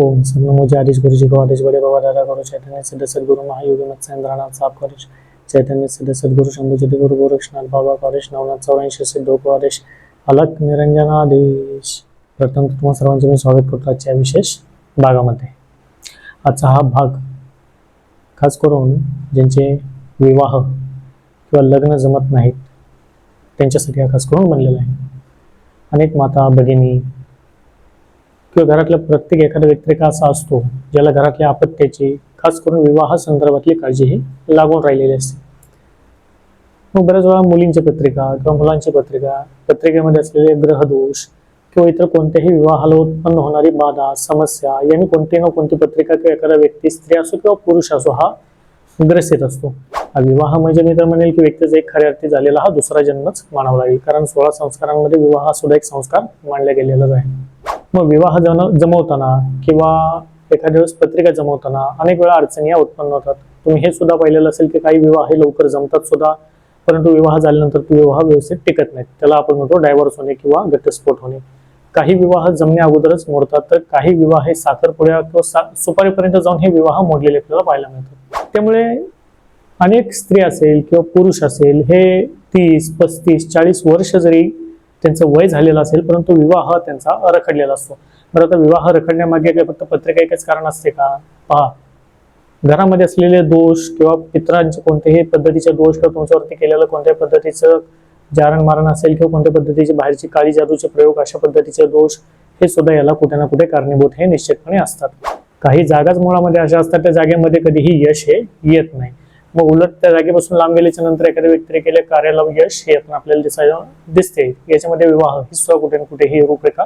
ओम सन्नमोजी आदेश गुरुजी को आदेश बड़े बाबा दादा गुरु चैतन्य सिद्ध सद्गुरु महायोगी मत सेंद्रनाथ साप करेश चैतन्य सिद्ध सद्गुरु शंभू जति गुरु गोरक्षनाथ बाबा करेश नवनाथ चौऱ्याऐंशी सिद्ध को आदेश अलक निरंजनादेश प्रथम तुम्हा सर्वांचे मी स्वागत करतो आजच्या विशेष भागामध्ये. आजचा हा भाग खास करून ज्यांचे विवाह किंवा लग्न जमत नाहीत त्यांच्यासाठी हा खास करून बनलेला आहे. अनेक माता भगिनी किंवा घरातल्या प्रत्येक एखादा व्यक्तिरेखा असा असतो ज्याला घरातल्या आपत्याची खास करून विवाह संदर्भातली काळजी ही लागून राहिलेली असते. मग बऱ्याच वेळा मुलींची पत्रिका किंवा मुलांची पत्रिका पत्रिकेमध्ये असलेले ग्रहदोष किंवा इतर कोणत्याही विवाहाला उत्पन्न होणारी बाधा समस्या यांनी कोणती ना कोणती पत्रिका किंवा एखादा व्यक्ती स्त्री असो किंवा पुरुष असो हा ग्रसित असतो. हा विवाह म्हणजे मी तर म्हणेल की व्यक्तीचा एक खऱ्या अर्थी झालेला हा दुसरा जन्मच मानावा लागेल कारण सोळा संस्कारांमध्ये विवाह सुद्धा एक संस्कार मानला गेलेलाच आहे. मग विवाह जम जमवताना किंवा एखाद्या वेळेस पत्रिका जमवताना अनेक वेळा अडचणी या उत्पन्न होतात. तुम्ही हे सुद्धा पाहिलेलं असेल की काही विवाह हे लवकर जमतात सुद्धा परंतु विवाह झाल्यानंतर तो विवाह व्यवस्थित टिकत नाहीत. त्याला आपण म्हणतो डायव्हर्स होणे किंवा घटस्फोट होणे. काही विवाह जमण्या अगोदरच मोडतात तर काही विवाह हे साखरपुड्या किंवा सा सुपारीपर्यंत जाऊन हे विवाह मोडलेले आपल्याला पाहायला मिळतात. त्यामुळे अनेक स्त्री असेल किंवा पुरुष असेल हे तीस पस्तीस चाळीस वर्ष जरी त्यांचं वय झालेलं असेल परंतु विवाह त्यांचा रखडलेला असतो. बरं आता विवाह रखडण्यामागे काय फक्त पत्रिका एकच कारण असते का? पहा घरामध्ये असलेले दोष किंवा पित्रांचे कोणत्याही पद्धतीचे दोष किंवा तुमच्यावरती केलेलं कोणत्याही पद्धतीचं जारण मारण असेल किंवा कोणत्या पद्धतीची बाहेरची काळी जादूचे प्रयोग अशा पद्धतीचे दोष हे सुद्धा याला कुठे ना कुठे कारणीभूत हे निश्चितपणे असतात. काही जागाच मुळामध्ये अशा असतात त्या जागेमध्ये कधीही यश हे येत नाही. मग उलट त्या जागेपासून लांब गेल्याच्यानंतर एखाद्या व्यक्तीने केल्या कार्याला यश हे आपण आपल्याला दिसायला दिसते. याच्यामध्ये विवाह ही सुद्धा कुठे ना कुठे ही रूपरेखा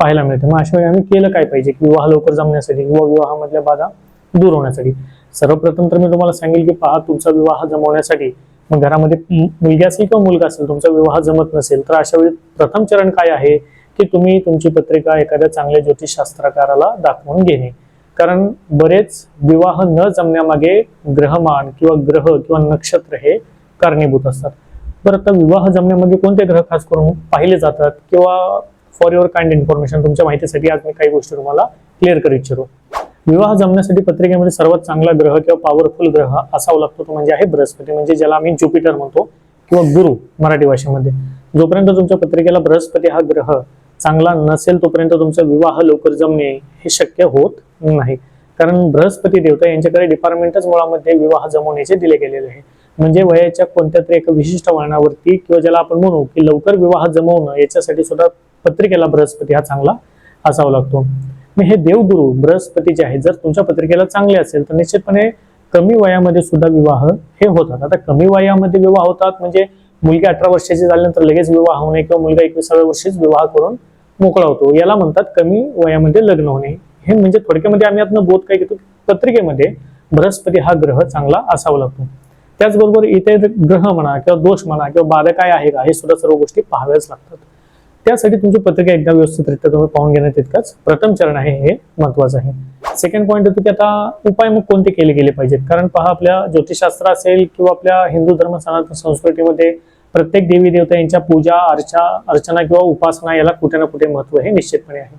पाहायला मिळते. मग अशा वेळी आम्ही केलं काय पाहिजे? की विवाह लवकर जमण्यासाठी किंवा विवाहामधल्या बाधा दूर होण्यासाठी. सर्वप्रथम तर मी तुम्हाला सांगेल की पहा तुमचा विवाह जमवण्यासाठी मग घरामध्ये मुलगी असेल किंवा मुलगा असेल तुमचा विवाह जमत नसेल तर अशा वेळी प्रथम चरण काय आहे? की तुम्ही तुमची पत्रिका एखाद्या चांगल्या ज्योतिषशास्त्रकाराला दाखवून घेणे. कारण बरेच विवाह न जमण्यामागे ग्रहमान किंवा ग्रह किंवा नक्षत्र हे कारणीभूत असतात. बरं आता विवाह जमण्यामध्ये कोणते ग्रह खास करून पाहिले जातात? किंवा फॉर युअर काइंड इन्फॉर्मेशन तुमच्या माहितीसाठी आज मी काही गोष्टी तुम्हाला क्लिअर करू इच्छितो. विवाह जमण्यासाठी पत्रिकेमध्ये सर्वात चांगला ग्रह किंवा पॉवरफुल ग्रह असावा लागतो तो म्हणजे आहे बृहस्पती म्हणजे ज्याला आम्ही ज्युपिटर म्हणतो किंवा गुरु मराठी भाषेमध्ये. जोपर्यंत तुमच्या पत्रिकेला बृहस्पती हा ग्रह चांगला नसेल तोपर्यंत तुमचा विवाह लवकर जमणे हे शक्य होत नाही. कारण बृहस्पती देवता यांच्याकडे डिपार्टमेंटच मुळामध्ये विवाह जमवण्याचे दिले गेलेले आहे. म्हणजे वयाच्या कोणत्या तरी एका विशिष्ट वळणावरती किंवा ज्याला आपण म्हणू की लवकर विवाह जमवणं याच्यासाठी सुद्धा पत्रिकेला बृहस्पती हा चांगला असावा लागतो. मग हे देवगुरु बृहस्पती जे आहे जर तुमच्या पत्रिकेला चांगले असेल तर निश्चितपणे कमी वयामध्ये सुद्धा विवाह हे होतात. आता कमी वयामध्ये विवाह होतात म्हणजे मुलगी अठरा वर्षाची झाल्यानंतर लगेच विवाह होणे किंवा मुलगा एकविसाव्या वर्षीच विवाह करून मोकळा होतो. याला म्हणतात कमी वयामध्ये लग्न होणे. हे म्हणजे थोडक्यामध्ये आम्ही यातनं बोध काय घेतो? पत्रिकेमध्ये बृहस्पती हा ग्रह चांगला असावा लागतो. त्याचबरोबर इथे ग्रह म्हणा किंवा दोष म्हणा किंवा बाधा काय आहे का? हे सुद्धा सर्व गोष्टी पाहाव्याच लागतात. त्यासाठी तुमची पत्रिका एकदा व्यवस्थितरित्या तुम्ही पाहून घेणं तितकंच प्रथम चरण आहे हे महत्वाचं आहे. सेकंड पॉईंट होतो की आता उपाय मग कोणते केले गेले पाहिजेत? कारण पहा आपल्या ज्योतिषशास्त्र असेल किंवा आपल्या हिंदू धर्म सनातन संस्कृतीमध्ये प्रत्येक देवी देवता यांच्या पूजा अर्चा अर्चना किंवा उपासना याला कुठे ना कुठे महत्त्व हे निश्चितपणे आहे.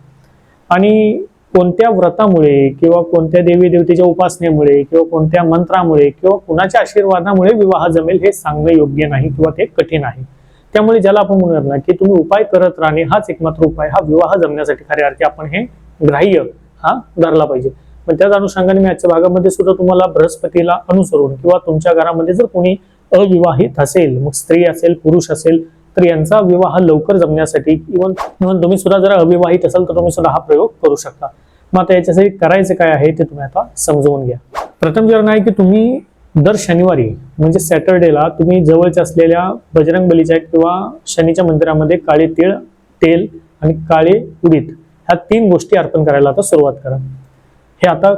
आणि कोणत्या व्रतामुळे किंवा कोणत्या देवी देवतेच्या उपासनेमुळे किंवा कोणत्या मंत्रामुळे किंवा कुणाच्या आशीर्वादामुळे विवाह जमेल हे सांगणं योग्य नाही किंवा ते कठीण आहे. त्यामुळे ज्याला आपण म्हणूयात ना की तुम्ही उपाय करत राहणे हाच एकमात्र उपाय हा विवाह जमण्यासाठी खऱ्या अर्थी आपण हे ग्राह्य हा धरला पाहिजे. पण त्याच अनुषंगाने मी आजच्या भागामध्ये सुद्धा तुम्हाला बृहस्पतीला अनुसरून किंवा तुमच्या घरामध्ये जर कोणी अविवाहित असेल मग स्त्री असेल पुरुष असेल तर यांचा विवाह लवकर जमण्यासाठी इव्हन इव्हन तुम्ही सुद्धा जर अविवाहित असाल तर तुम्ही सुद्धा हा प्रयोग करू शकता. मग आता याच्यासाठी करायचं काय आहे ते तुम्ही आता समजवून घ्या. प्रथम चरण आहे की तुम्ही दर शनिवारी म्हणजे सॅटर्डेला तुम्ही जवळच्या असलेल्या बजरंग बलीच्या किंवा शनीच्या मंदिरामध्ये काळे तीळ तेल आणि काळे उडीद ह्या तीन गोष्टी अर्पण करायला आता सुरुवात करा. हे आता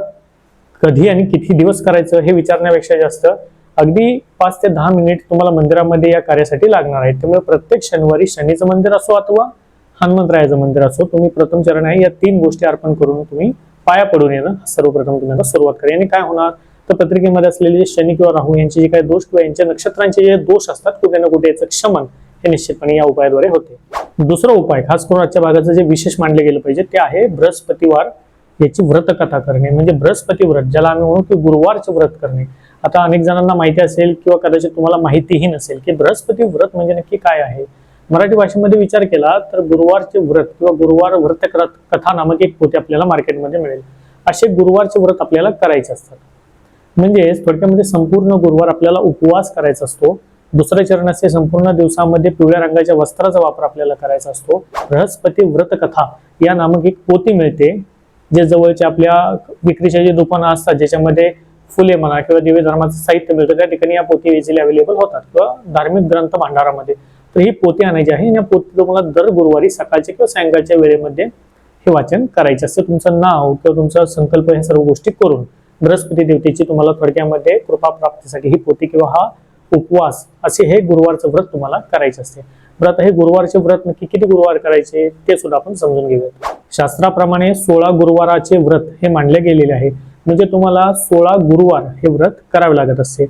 कधी आणि किती दिवस करायचं हे विचारण्यापेक्षा जास्त अगदी पाच ते दहा मिनिट तुम्हाला मंदिरामध्ये या कार्यासाठी लागणार आहे त्यामुळे प्रत्येक शनिवारी शनीचं मंदिर असो अथवा हनुमंतरायाचं मंदिर असो तुम्ही प्रथम चरण आहे या तीन गोष्टी अर्पण करून तुम्ही पाया पडून येणं सर्वप्रथम तुम्ही आता सुरुवात करा. याने काय होणार? पत्रिकेमध्ये असलेले जे शनी किंवा राहू यांचे जे काही दोष किंवा यांच्या नक्षत्रांचे जे दोष असतात कुठे ना कुठे याचं क्षमन हे निश्चितपणे या उपायाद्वारे होते. दुसरा उपाय खास करून आजच्या भागाचं जे विशेष मानले गेलं पाहिजे ते आहे बृहस्पतिवार याची व्रतकथा करणे. म्हणजे बृहस्पती व्रत ज्याला आम्ही म्हणू की गुरुवारचे व्रत करणे. आता अनेक जणांना माहिती असेल किंवा कदाचित तुम्हाला माहितीही नसेल की बृहस्पती व्रत म्हणजे नक्की काय आहे? मराठी भाषेमध्ये विचार केला तर गुरुवारचे व्रत किंवा गुरुवार व्रत कथा नामक एक पोते आपल्याला मार्केटमध्ये मिळेल. असे गुरुवारचे व्रत आपल्याला करायचे असतात. म्हणजेच थोडक्यामध्ये संपूर्ण गुरुवार आपल्याला उपवास करायचा असतो. दुसरे चरण असते संपूर्ण दिवसामध्ये पिवळ्या रंगाच्या वस्त्राचा वापर आपल्याला करायचा असतो. बृहस्पती व्रतकथा या नामक एक पोती मिळते जे जवळच्या आपल्या विक्रीच्या जे दुकानं असतात ज्याच्यामध्ये फुले म्हणा किंवा दिव्य धर्माचं साहित्य मिळतं त्या ठिकाणी या पोती इझिली अवेलेबल होतात. किंवा धार्मिक ग्रंथ भांडारामध्ये. तर ही पोती आणायची आहे. या पोती तुम्हाला दर गुरुवारी सकाळच्या किंवा सायंकाळच्या वेळेमध्ये हे वाचन करायचे असते. तुमचं नाव किंवा तुमचा संकल्प ह्या सर्व गोष्टी करून. बृहस्पती देवतेची तुम्हाला थोडक्यामध्ये कृपा प्राप्तीसाठी ही पोती किंवा हा उपवास असे हे गुरुवारचं व्रत तुम्हाला करायचे असते. व्रत हे गुरुवारचे व्रत नक्की किती गुरुवार करायचे ते सुद्धा आपण समजून घेऊयात. शास्त्राप्रमाणे सोळा गुरुवाराचे व्रत हे मांडले गेलेले आहे. म्हणजे तुम्हाला सोळा गुरुवार हे व्रत करावे लागत असते.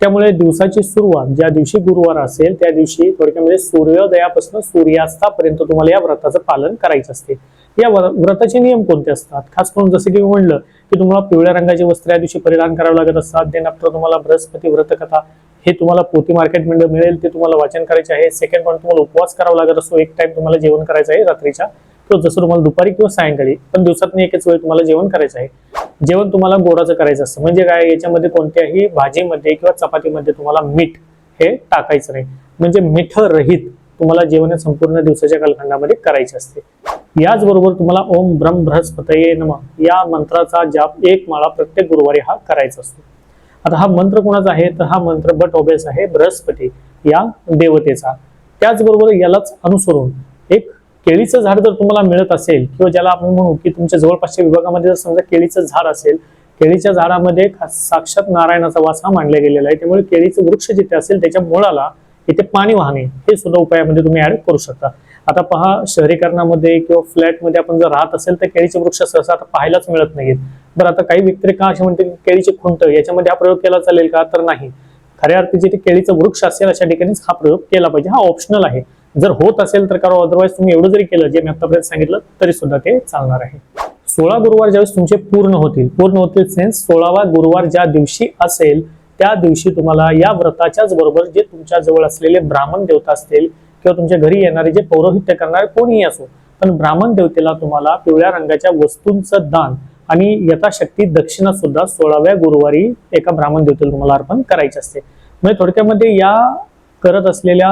त्यामुळे दिवसाची सुरुवात ज्या दिवशी गुरुवार असेल त्या दिवशी थोडक्यामध्ये सूर्योदयापासून सूर्यास्तापर्यंत तुम्हाला या व्रताचं पालन करायचं असते. या व्रताचे नियम कोणते असतात? खास करून जसं की मी म्हणलं की तुम्हाला पिवळ्या रंगाचे वस्त्र या दिवशी परिधान करावं लागत असतात. देन आफ्टर तुम्हाला बृहस्पती व्रतकथा हे तुम्हाला पोती मार्केटमध्ये मिळेल ते तुम्हाला वाचन करायचे आहे. सेकंड पॉईंट तुम्हाला उपवास करावा लागत असतो. एक टाइम तुम्हाला जेवण करायचं आहे रात्रीच्या. किंवा जसं तुम्हाला दुपारी किंवा सायंकाळी पण दिवसात एकच वेळ तुम्हाला जेवण करायचं आहे. जेवण तुम्हाला गोडाचं करायचं असतं. म्हणजे काय? याच्यामध्ये कोणत्याही भाजीमध्ये किंवा चपातीमध्ये तुम्हाला मीठ हे टाकायचं नाही. म्हणजे मिठ रहित तुम्हाला जेवण संपूर्ण दिवसाच्या कालखंडामध्ये करायचे असते. याचबरोबर तुम्हाला ओम ब्रह्म बृहस्पतये नम या मंत्राचा जाप एक माळा प्रत्येक गुरुवारी हा करायचा असतो. आता हा मंत्र कोणाचा आहे? तर हा मंत्र बट ओबेस आहे बृहस्पती या देवतेचा. त्याचबरोबर यालाच अनुसरून एक केळीचं झाड जर तुम्हाला मिळत असेल किंवा ज्याला आपण म्हणू की तुमच्या जवळपासच्या विभागामध्ये जर समजा केळीचं झाड असेल केळीच्या झाडामध्ये साक्षात नारायणाचा वास हा मांडला गेलेला आहे. त्यामुळे केळीचं वृक्ष जिथे असेल त्याच्या मुळाला इथे पाणी वाहणे हे सुद्धा उपायामध्ये तुम्ही ऍड करू शकता. आता पहा शहरीकरणामध्ये किंवा फ्लॅटमध्ये आपण जर राहत असेल तर केळीचे वृक्ष सहसा आता पाहायलाच मिळत नाहीत तर आता काही व्यक्ती का असे म्हणते केळीचे खुंट याच्यामध्ये हा प्रयोग केला चालेल का? तर नाही. खऱ्या अर्थी जिथे केळीचं वृक्ष असेल अशा ठिकाणीच हा प्रयोग केला पाहिजे. हा ऑप्शनल आहे. जर होत असेल तर करा अदरवाईज तुम्ही एवढं जरी केलं जे मी आतापर्यंत सांगितलं तरी सुद्धा ते चालणार आहे. सोळा गुरुवार ज्यावेळेस तुमचे पूर्ण होतील पूर्ण होतील सेन्स सोळावा गुरुवार ज्या दिवशी असेल त्या दिवशी तुम्हाला या व्रताच्याच बरोबर जे तुमच्या जवळ असलेले ब्राह्मण देवता असतील किंवा तुमच्या घरी येणारे जे पौरोहित्य करणारे कोणीही असो पण ब्राह्मण देवतेला तुम्हाला पिवळ्या रंगाच्या वस्तूंचं दान आणि यथाशक्ती दक्षिणा सुद्धा सोळाव्या गुरुवारी एका ब्राह्मण देवतेला तुम्हाला अर्पण करायचे असते. म्हणजे थोडक्यामध्ये या करत असलेल्या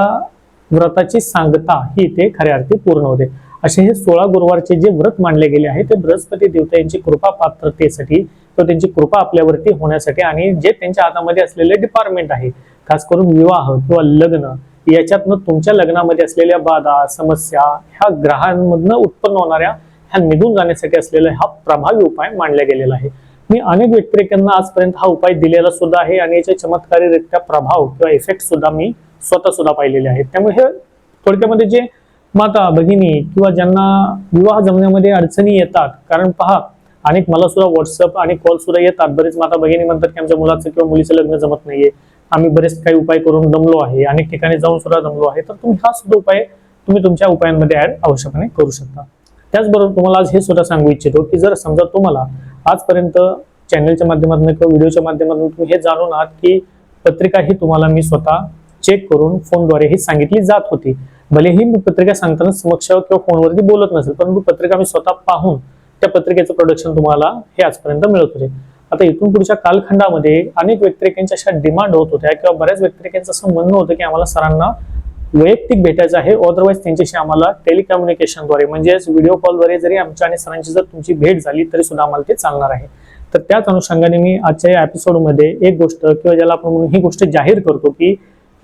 व्रताची सांगता ही इथे खऱ्या अर्थी पूर्ण होते. असे हे सोळा गुरुवारचे जे व्रत मानले गेले आहे ते बृहस्पती देवता यांची कृपा पात्रतेसाठी किंवा त्यांची कृपा आपल्यावरती होण्यासाठी आणि जे त्यांच्या हातामध्ये असलेले डिपार्टमेंट आहे खास करून विवाह किंवा लग्न याच्यातनं तुमच्या लग्नामध्ये असलेल्या बाधा समस्या ह्या ग्रहांमधनं उत्पन्न होणाऱ्या ह्या निघून जाण्यासाठी असलेला हा प्रभावी उपाय मांडला गेलेला आहे. मी अनेक व्यक्तिरेखांना आजपर्यंत हा उपाय दिलेला सुद्धा आहे आणि याचे चमत्कारीरित्या प्रभाव किंवा इफेक्ट सुद्धा मी स्वतः सुद्धा पाहिलेले आहेत. त्यामुळे हे थोडक्यामध्ये जे माता भगिनी किंवा ज्यांना विवाह जमण्यामध्ये अडचणी येतात कारण पहा अनेक मला सुद्धा व्हॉट्सअप आणि कॉल सुद्धा येतात. बरेच माता भगिनी म्हणतात की आमच्या मुलाचं किंवा मुलीचं लग्न जमत नाहीये. आम्ही बरेच काही उपाय करून दमलो आहे. अनेक ठिकाणी जाऊन सुद्धा दमलो आहे. तर तुम्ही हा सुद्धा उपाय तुम्ही तुमच्या उपायांमध्ये ऍड आवश्यकपणे करू शकता. त्याचबरोबर तुम्हाला आज हे सुद्धा सांगू इच्छितो की जर समजा तुम्हाला आजपर्यंत चॅनलच्या माध्यमातून किंवा व्हिडिओच्या माध्यमातून तुम्ही हे जाणून आहात की पत्रिका ही तुम्हाला मी स्वतः चेक करून फोनद्वारे ही सांगितली जात होती. भलेही मी पत्रिका सांगताना समक्ष किंवा फोनवरती बोलत नसेल परंतु पत्रिका मी स्वतः पाहून त्या पत्रिकेचं प्रोडक्शन तुम्हाला हे आजपर्यंत मिळत होते. आता इथून पुढच्या कालखंडामध्ये अनेक व्यक्तिरेखांच्या अशा डिमांड होत होत्या किंवा बऱ्याच व्यक्तिरेखांचं असं म्हणणं होतं की आम्हाला सरांना वैयक्तिक भेटायचं आहे अदरवाईज त्यांच्याशी आम्हाला टेलिकम्युनिकेशनद्वारे म्हणजेच व्हिडिओ कॉलद्वारे जरी आमच्या आणि सरांची जर तुमची भेट झाली तरी सुद्धा आम्हाला ते चालणार आहे. तर त्याच अनुषंगाने मी आजच्या या एपिसोडमध्ये एक गोष्ट किंवा ज्याला आपण म्हणून ही गोष्ट जाहीर करतो की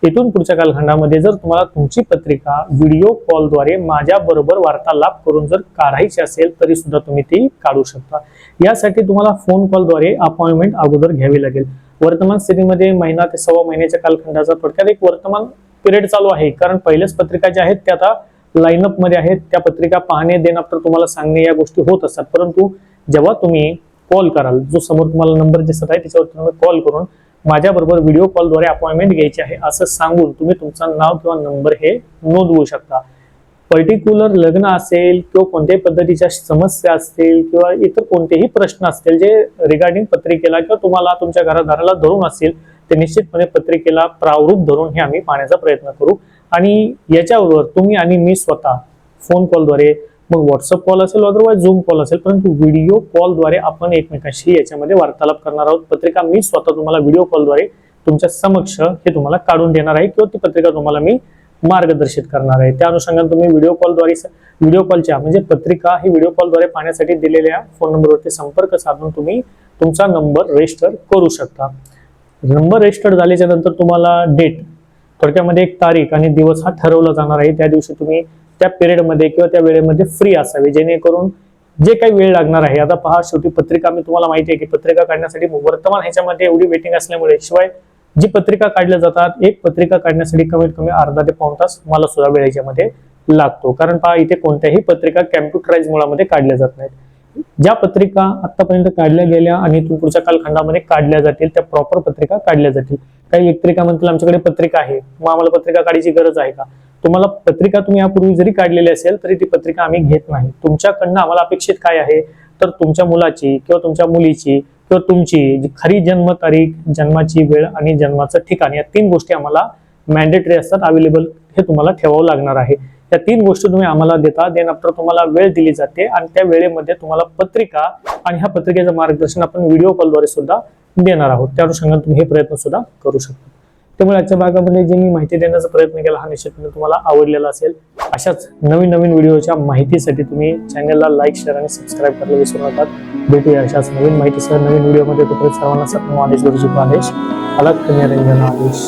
इथून पुढच्या कालखंडामध्ये जर तुम्हाला तुमची पत्रिका व्हिडिओ कॉलद्वारे माझ्या बरोबर वार्तालाप करून जर काढायची असेल तरी सुद्धा तुम्ही ती काढू शकता. यासाठी तुम्हाला फोन कॉलद्वारे अपॉइंटमेंट अगोदर घ्यावी लागेल. वर्तमान स्थितीमध्ये महिना ते सव्वा महिन्याच्या कालखंडाचा थोडक्यात एक वर्तमान पिरियड चालू आहे. कारण पहिल्याच पत्रिका ज्या आहेत त्या आता लाईनअपमध्ये आहेत. त्या पत्रिका पाहणे देणं तर तुम्हाला सांगणे या गोष्टी होत असतात. परंतु जेव्हा तुम्ही कॉल कराल जो समोर तुम्हाला नंबर दिसत आहे त्याच्यावर तुम्ही कॉल करून माझ्याबरोबर व्हिडिओ कॉलद्वारे अपॉइंटमेंट घ्यायची आहे असं सांगून तुम्ही तुमचं नाव किंवा नंबर हे नोंदवू शकता. पर्टिक्युलर लग्न असेल किंवा कोणत्याही पद्धतीच्या समस्या असतील किंवा इतर कोणतेही प्रश्न असतील जे रिगार्डिंग पत्रिकेला किंवा तुम्हाला तुमच्या घरादाराला धरून असतील ते निश्चितपणे पत्रिकेला प्रारूप धरून हे आम्ही पाहण्याचा प्रयत्न करू. आणि याच्याबरोबर तुम्ही आणि मी स्वतः फोन कॉलद्वारे मग व्हॉट्सअप कॉल असेल अदरवाईज झूम कॉल असेल परंतु व्हिडिओ कॉलद्वारे आपण एकमेकांशी याच्यामध्ये वार्तालाप करणार आहोत. पत्रिका मी स्वतः तुम्हाला व्हिडिओ कॉलद्वारे तुमच्या समक्ष हे तुम्हाला काढून देणार आहे किंवा ती पत्रिका तुम्हाला मी मार्गदर्शित करणार आहे. त्या अनुषंगाने तुम्ही व्हिडिओ कॉलद्वारे व्हिडिओ कॉलच्या म्हणजे पत्रिका ही व्हिडिओ कॉलद्वारे पाहण्यासाठी दिलेल्या फोन नंबरवरती संपर्क साधून तुम्ही तुमचा नंबर रजिस्टर करू शकता. नंबर रजिस्टर झाल्याच्यानंतर तुम्हाला डेट थोडक्यामध्ये एक तारीख आणि दिवस हा ठरवला जाणार आहे. त्या दिवशी तुम्ही त्या पिरियडमध्ये किंवा त्या वेळेमध्ये फ्री असावे. जेणेकरून जे काही वेळ लागणार आहे आता पहा शेवटी पत्रिका मी तुम्हाला माहिती आहे की पत्रिका काढण्यासाठी वर्तमान ह्याच्यामध्ये एवढी वेटिंग असल्यामुळे शिवाय जी पत्रिका काढल्या जातात एक पत्रिका काढण्यासाठी कमीत कमी अर्धा ते पाऊण तास मला सुद्धा वेळ याच्यामध्ये लागतो. कारण पहा इथे कोणत्याही पत्रिका कॅम्प्युटराईज मुळामध्ये काढल्या जात नाहीत. ज्या पत्रिका आतापर्यंत काढल्या गेल्या आणि पुढच्या कालखंडामध्ये काढल्या जातील त्या प्रॉपर पत्रिका काढल्या जातील. काही पत्रिका म्हणतील आमच्याकडे पत्रिका आहे. मग आम्हाला पत्रिका काढायची गरज आहे का? तुम्हाला पत्रिका तुम्ही यापूर्वी जरी काढलेली असेल तरी ती पत्रिका आम्ही घेत नाही. तुमच्याकडनं आम्हाला अपेक्षित काय आहे? तर तुमच्या मुलाची किंवा तुमच्या मुलीची किंवा तुमची खरी जन्म तारीख जन्माची वेळ आणि जन्माचं ठिकाण या तीन गोष्टी आम्हाला मॅन्डेटरी असतात अवेलेबल हे तुम्हाला ठेवावं लागणार आहे. या तीन गोष्टी तुम्ही आम्हाला देता देन आफ्टर तुम्हाला वेळ दिली जाते आणि त्या वेळेमध्ये तुम्हाला पत्रिका आणि ह्या पत्रिकेचं मार्गदर्शन आपण व्हिडिओ कॉलद्वारे सुद्धा देणार आहोत. त्या अनुषंगाने तुम्ही हे प्रयत्न सुद्धा करू शकता. त्यामुळे आजच्या भागामध्ये जे मी माहिती देण्याचा प्रयत्न केला हा निश्चितपणे तुम्हाला आवडलेला असेल. अशाच नवीन नवीन व्हिडिओच्या माहितीसाठी तुम्ही चॅनलला लाईक शेअर आणि सबस्क्राईब करायला विसरू नका. भेटूया अशाच नवीन माहितीसह नवीन व्हिडिओमध्ये. तोपर्यंत सर्वांना सत्म आदेश गुरुजी आदेश. अलग निरंजन आदेश